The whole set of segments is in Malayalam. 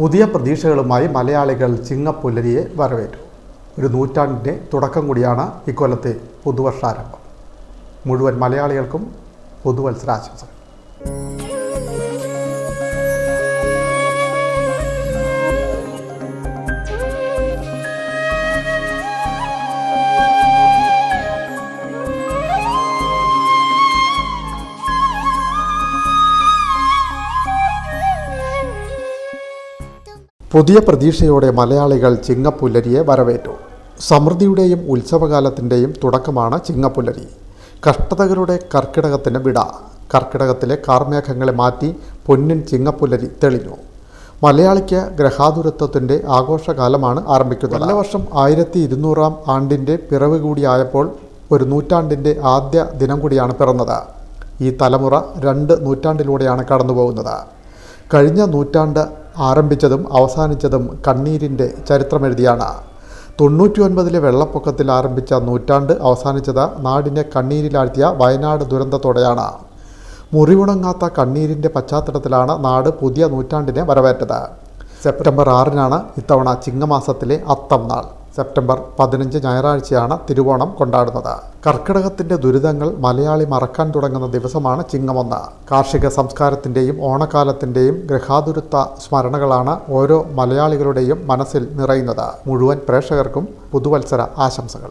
പുതിയ പ്രതീക്ഷകളുമായി മലയാളികൾ ചിങ്ങപ്പുലരിയെ വരവേറ്റു. ഒരു നൂറ്റാണ്ടിന്റെ തുടക്കം കൂടിയാണ് ഇക്കൊല്ലത്തെ പുതുവർഷാരംഭം. മുഴുവൻ മലയാളികൾക്കും പുതുവത്സരാശംസകൾ. പുതിയ പ്രതീക്ഷയോടെ മലയാളികൾ ചിങ്ങപ്പുല്ലരിയെ വരവേറ്റു. സമൃദ്ധിയുടെയും ഉത്സവകാലത്തിന്റെയും തുടക്കമാണ് ചിങ്ങപ്പുല്ലരി കഷ്ടതകളുടെ കർക്കിടകത്തിന് വിട. കർക്കിടകത്തിലെ കാർമേഘങ്ങളെ മാറ്റി പൊന്നിൻ ചിങ്ങപ്പുല്ലരി തെളിഞ്ഞു. മലയാളിക്ക് ഗ്രഹാതുരത്വത്തിന്റെ ആഘോഷകാലമാണ് ആരംഭിക്കുന്നത്. നല്ല വർഷം ആയിരത്തി ഇരുന്നൂറാം ആണ്ടിന്റെ പിറവ് കൂടിയായപ്പോൾ ഒരു നൂറ്റാണ്ടിന്റെ ആദ്യ ദിനം കൂടിയാണ് പിറന്നത്. ഈ തലമുറ രണ്ട് നൂറ്റാണ്ടിലൂടെയാണ് കടന്നു പോകുന്നത് കഴിഞ്ഞ നൂറ്റാണ്ട് ആരംഭിച്ചതും അവസാനിച്ചതും കണ്ണീരിന്റെ ചരിത്രമെഴുതിയാണ്. തൊണ്ണൂറ്റി ഒൻപതിലെ വെള്ളപ്പൊക്കത്തിൽ ആരംഭിച്ച നൂറ്റാണ്ട് അവസാനിച്ചത് നാടിനെ കണ്ണീരിലാഴ്ത്തിയ വയനാട് ദുരന്തത്തോടെയാണ്. മുറിവുണങ്ങാത്ത കണ്ണീരിന്റെ പശ്ചാത്തലത്തിലാണ് നാട് പുതിയ നൂറ്റാണ്ടിനെ വരവേറ്റത്. സെപ്റ്റംബർ ആറിനാണ് ഇത്തവണ ചിങ്ങമാസത്തിലെ അത്തം നാൾ. സെപ്റ്റംബർ പതിനഞ്ച് ഞായറാഴ്ചയാണ് തിരുവോണം കൊണ്ടാടുന്നത്. കർക്കിടകത്തിന്റെ ദുരിതങ്ങൾ മലയാളി മറക്കാൻ തുടങ്ങുന്ന ദിവസമാണ് ചിങ്ങമൊന്ന്. കാർഷിക സംസ്കാരത്തിന്റെയും ഓണക്കാലത്തിന്റെയും ഗൃഹാതുരത്വ സ്മരണകളാണ് ഓരോ മലയാളികളുടെയും മനസ്സിൽ നിറയുന്നത്. മുഴുവൻ പ്രേക്ഷകർക്കും പുതുവത്സര ആശംസകൾ.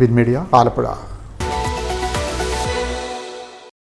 വിൻമീഡിയ ആലപ്പുഴ.